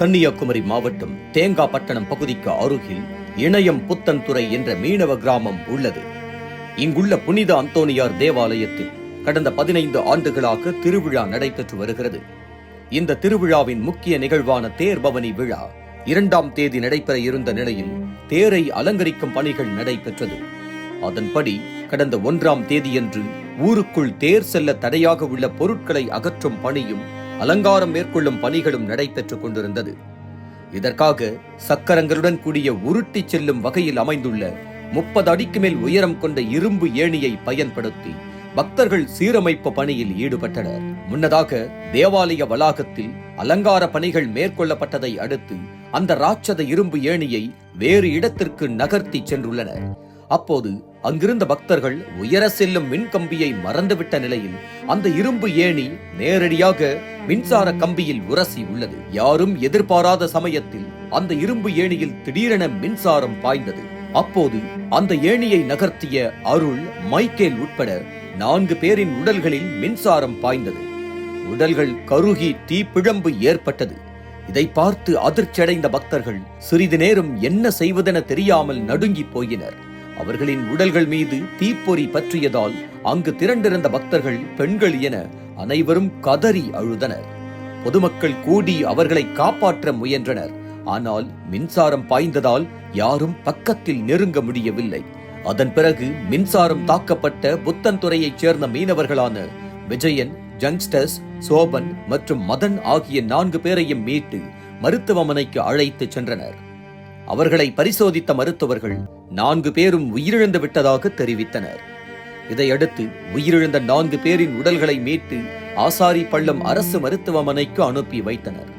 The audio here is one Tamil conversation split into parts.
கன்னியாகுமரி மாவட்டம் தேங்காப்பட்டணம் பகுதிக்கு அருகில் இணையம் புத்தன்துறை என்ற மீனவ கிராமம் உள்ளது. இங்குள்ள புனித அந்தோனியார் தேவாலயத்தில் கடந்த பதினைந்து ஆண்டுகளாக திருவிழா நடைபெற்று வருகிறது. இந்த திருவிழாவின் முக்கிய நிகழ்வான தேர் பவனி விழா இரண்டாம் தேதி நடைபெற இருந்த நிலையில் தேரை அலங்கரிக்கும் பணிகள் நடைபெற்றது. அதன்படி கடந்த ஒன்றாம் தேதியன்று ஊருக்குள் தேர் செல்ல தடையாக உள்ள பொருட்களை அகற்றும் பணியும் அலங்காரம் மேற்கொள்ளும் பணிகளும் நடைபெற்றுக் கொண்டிருந்தது. இதற்காக சக்கரங்களுடன் கூடிய உருட்டிச் செல்லும் வகையில் அமைந்துள்ள முப்பது அடிக்கு மேல் உயரம் கொண்ட இரும்பு ஏணியை பயன்படுத்தி பக்தர்கள் சீரமைப்பு பணியில் ஈடுபட்டனர். முன்னதாக தேவாலய வளாகத்தில் அலங்கார பணிகள் மேற்கொள்ளப்பட்டதை அடுத்து அந்த ராட்சத இரும்பு ஏணியை வேறு இடத்திற்கு நகர்த்தி சென்றுள்ளனர். அப்போது அங்கிருந்த பக்தர்கள் உயர செல்லும் மின்கம்பியை மறந்துவிட்ட நிலையில் அந்த இரும்பு ஏணி நேரடியாக மின்சார கம்பியில் உரசி உள்ளது. யாரும் எதிர்பாராத சமயத்தில் அந்த இரும்பு ஏணியில் திடீரென மின்சாரம் பாய்ந்தது. அப்போது அந்த ஏணியை நகர்த்திய அருள் மைக்கேல் உட்பட நான்கு பேரின் உடல்களில் மின்சாரம் பாய்ந்தது. உடல்கள் கருகி தீப்பிழம்பு ஏற்பட்டது. இதை பார்த்து அதிர்ச்சியடைந்த பக்தர்கள் சிறிது நேரம் என்ன செய்வதென தெரியாமல் நடுங்கி போயினர். அவர்களின் உடல்கள் மீது தீப்பொறி பற்றியதால் அங்கு திரண்டிருந்த பக்தர்கள் பெண்கள் என அனைவரும் கதறி அழுதனர். பொதுமக்கள் கூடி அவர்களை காப்பாற்ற முயன்றனர். ஆனால் மின்சாரம் பாய்ந்ததால் யாரும் பக்கத்தில் நெருங்க முடியவில்லை. அதன் பிறகு மின்சாரம் தாக்கப்பட்ட புத்தன்துறையைச் சேர்ந்த மீனவர்களான விஜயன் ஜங்ஸ்டர்ஸ் சோபன் மற்றும் மதன் ஆகிய நான்கு பேரையும் மீட்டு மருத்துவமனைக்கு அழைத்து சென்றனர். அவர்களை பரிசோதித்த மருத்துவர்கள் நான்கு பேரும் உயிரிழந்து விட்டதாக தெரிவித்தனர். இதையடுத்து உயிரிழந்த நான்கு பேரின் உடல்களை மீட்டு ஆசாரி பள்ளம் அரசு மருத்துவமனைக்கு அனுப்பி வைத்தனர்.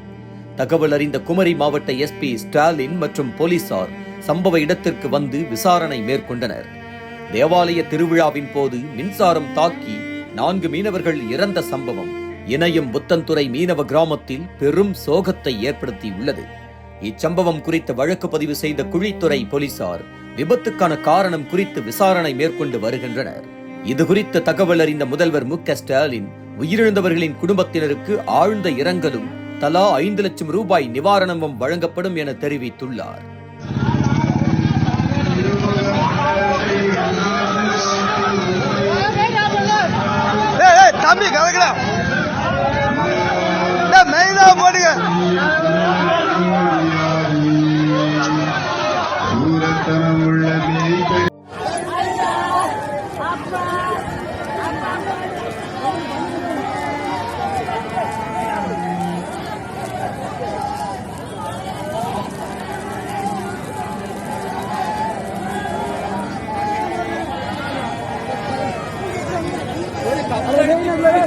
தகவல் அறிந்த குமரி மாவட்ட எஸ்பி ஸ்டாலின் மற்றும் போலீசார் சம்பவ இடத்திற்கு வந்து விசாரணை மேற்கொண்டனர். தேவாலய திருவிழாவின் போது மின்சாரம் தாக்கி நான்கு மீனவர்கள் இறந்த சம்பவம் இணையம் புத்தன்துறை மீனவ கிராமத்தில் பெரும் சோகத்தை ஏற்படுத்தி உள்ளது இச்சம்பவம் குறித்து வழக்கு பதிவு செய்த குழித்துறை போலீசார் விபத்துக்கான காரணம் குறித்து விசாரணை மேற்கொண்டு வருகின்றனர். இது குறித்த தகவல் அறிந்த முதல்வர் மு ஸ்டாலின் உயிரிழந்தவர்களின் குடும்பத்தினருக்கு ஆழ்ந்த இரங்கலும் தலா ஐந்து லட்சம் ரூபாய் நிவாரணமும் வழங்கப்படும் என தெரிவித்துள்ளார்.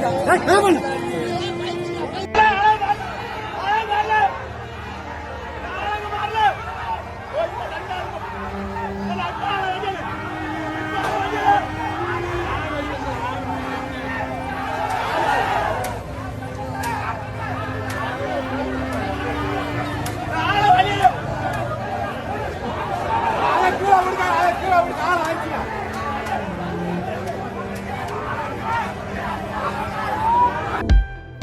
Hey, Löwen!